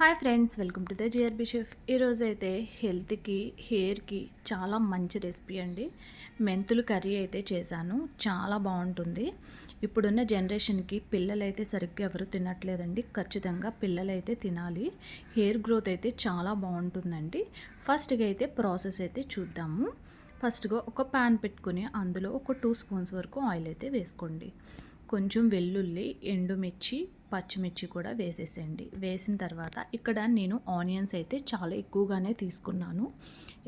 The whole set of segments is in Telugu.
Hi friends welcome to the GRB chef. ఈరోజు అయితే హెల్త్కి హెయిర్కి చాలా మంచి రెసిపీ అండి. మెంతులు కర్రీ అయితే చేశాను. చాలా బాగుంటుంది. ఇప్పుడున్న జనరేషన్కి పిల్లలు అయితే సరిగ్గా ఎవరు తినట్లేదండి. ఖచ్చితంగా పిల్లలైతే తినాలి. హెయిర్ గ్రోత్ అయితే చాలా బాగుంటుందండి. ఫస్ట్గా అయితే ప్రాసెస్ అయితే చూద్దాము. ఫస్ట్గా ఒక ప్యాన్ పెట్టుకుని అందులో ఒక టూ స్పూన్స్ వరకు ఆయిల్ అయితే వేసుకోండి. కొంచెం వెల్లుల్లి ఎండుమిర్చి పచ్చిమిర్చి కూడా వేసేసేయండి. వేసిన తర్వాత ఇక్కడ నేను ఆనియన్స్ అయితే చాలా ఎక్కువగానే తీసుకున్నాను.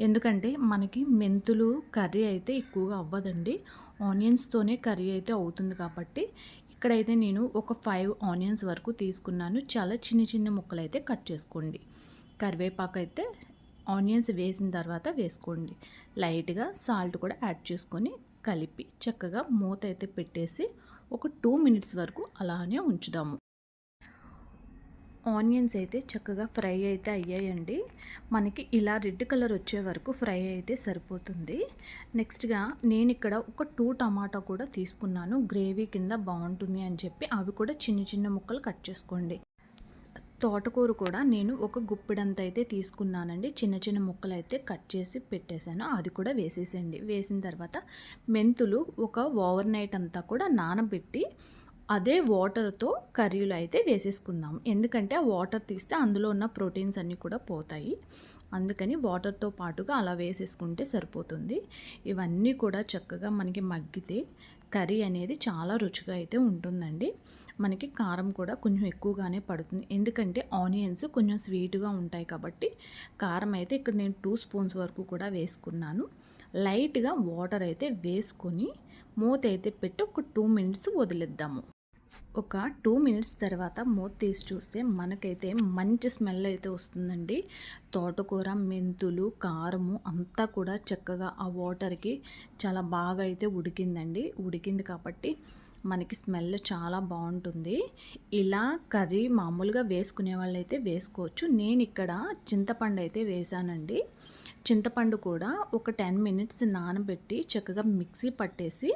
ఎందుకంటే మనకి మెంతులు కర్రీ అయితే ఎక్కువగా అవ్వదండి. ఆనియన్స్తోనే కర్రీ అయితే అవుతుంది కాబట్టి ఇక్కడైతే నేను ఒక ఫైవ్ ఆనియన్స్ వరకు తీసుకున్నాను. చాలా చిన్న చిన్న ముక్కలు అయితే కట్ చేసుకోండి. కరివేపాకు అయితే ఆనియన్స్ వేసిన తర్వాత వేసుకోండి. లైట్గా సాల్ట్ కూడా యాడ్ చేసుకొని కలిపి చక్కగా మూత అయితే పెట్టేసి ఒక టూ మినిట్స్ వరకు అలానే ఉంచుదాము. ఆనియన్స్ అయితే చక్కగా ఫ్రై అయితే అయ్యాయండి. మనకి ఇలా రెడ్ కలర్ వచ్చే వరకు ఫ్రై అయితే సరిపోతుంది. నెక్స్ట్గా నేను ఇక్కడ ఒక టూ టమాటా కూడా తీసుకున్నాను. గ్రేవీ కింద బాగుంటుంది అని చెప్పి అవి కూడా చిన్న చిన్న ముక్కలు కట్ చేసుకోండి. తోటకూర కూడా నేను ఒక గుప్పిడంత అయితే తీసుకున్నానండి. చిన్న చిన్న ముక్కలు అయితే కట్ చేసి పెట్టేశాను. అది కూడా వేసేసండి వేసిన తర్వాత మెంతులు ఒక ఓవర్ నైట్ అంతా కూడా నానబెట్టి అదే వాటర్తో కర్రీలు అయితే వేసేసుకుందాం. ఎందుకంటే ఆ వాటర్ తీస్తే అందులో ఉన్న ప్రోటీన్స్ అన్నీ కూడా పోతాయి. అందుకని వాటర్తో పాటుగా అలా వేసేసుకుంటే సరిపోతుంది. ఇవన్నీ కూడా చక్కగా మనకి మగ్గితే కర్రీ అనేది చాలా రుచిగా అయితే ఉంటుందండి. మనకి కారం కూడా కొంచెం ఎక్కువగానే పడుతుంది. ఎందుకంటే ఆనియన్స్ కొంచెం స్వీట్గా ఉంటాయి కాబట్టి కారం అయితే ఇక్కడ నేను టూ స్పూన్స్ వరకు కూడా వేసుకున్నాను. లైట్గా వాటర్ అయితే వేసుకొని మూత అయితే పెట్టి ఒక టూ మినిట్స్ వదిలేద్దాము. ఒక టూ మినిట్స్ తర్వాత మూత తీసి చూస్తే మనకైతే మంచి స్మెల్ అయితే వస్తుందండి. తోటకూర మెంతులు కారము అంతా కూడా చక్కగా ఆ వాటర్కి చాలా బాగా అయితే ఉడికిందండి. ఉడికింది కాబట్టి మనకి స్మెల్ చాలా బాగుంటుంది. ఇలా కర్రీ మామూలుగా వేసుకునే వాళ్ళైతే వేసుకోవచ్చు. నేను ఇక్కడ చింతపండు అయితే వేసానండి. చింతపండు కూడా ఒక టెన్ మినిట్స్ నానబెట్టి చక్కగా మిక్సీ పట్టేసి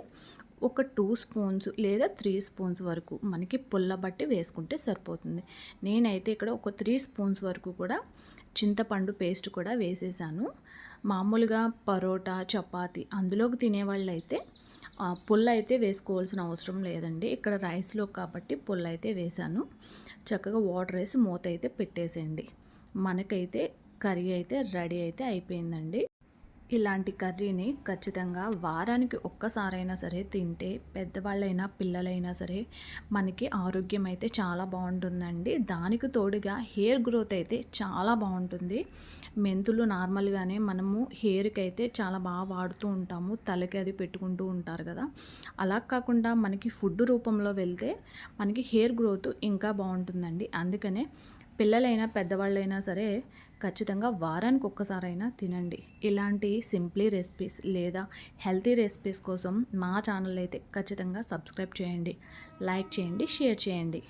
ఒక టూ స్పూన్స్ లేదా త్రీ స్పూన్స్ వరకు మనకి పుల్ల బట్టి వేసుకుంటే సరిపోతుంది. నేనైతే ఇక్కడ ఒక త్రీ స్పూన్స్ వరకు కూడా చింతపండు పేస్ట్ కూడా వేసేసాను. మామూలుగా పరోటా చపాతి అందులోకి తినేవాళ్ళు అయితే పుల్ల అయితే వేసుకోవాల్సిన అవసరం లేదండి. ఇక్కడ రైస్లో కాబట్టి పుల్ల అయితే వేసాను. చక్కగా వాటర్ వేసి మూత అయితే పెట్టేసేయండి. మనకైతే కర్రీ అయితే రెడీ అయితే అయిపోయిందండి. ఇలాంటి కర్రీని ఖచ్చితంగా వారానికి ఒక్కసారైనా సరే తింటే పెద్దవాళ్ళైనా పిల్లలైనా సరే మనకి ఆరోగ్యం అయితే చాలా బాగుంటుందండి. దానికి తోడుగా హెయిర్ గ్రోత్ అయితే చాలా బాగుంటుంది. మెంతులు నార్మల్గానే మనము హెయిర్కి అయితే చాలా బాగా వాడుతూ ఉంటాము. తలకి అది పెట్టుకుంటూ ఉంటారు కదా. అలా కాకుండా మనకి ఫుడ్ రూపంలో వెళ్తే మనకి హెయిర్ గ్రోత్ ఇంకా బాగుంటుందండి. అందుకనే పిల్లలైనా పెద్దవాళ్ళైనా సరే ఖచ్చితంగా వారానికి ఒక్కసారైనా తినండి. ఇలాంటి సింప్లీ రెసిపీస్ లేదా హెల్తీ రెసిపీస్ కోసం మా ఛానల్ అయితే ఖచ్చితంగా సబ్స్క్రైబ్ చేయండి. లైక్ చేయండి షేర్ చేయండి.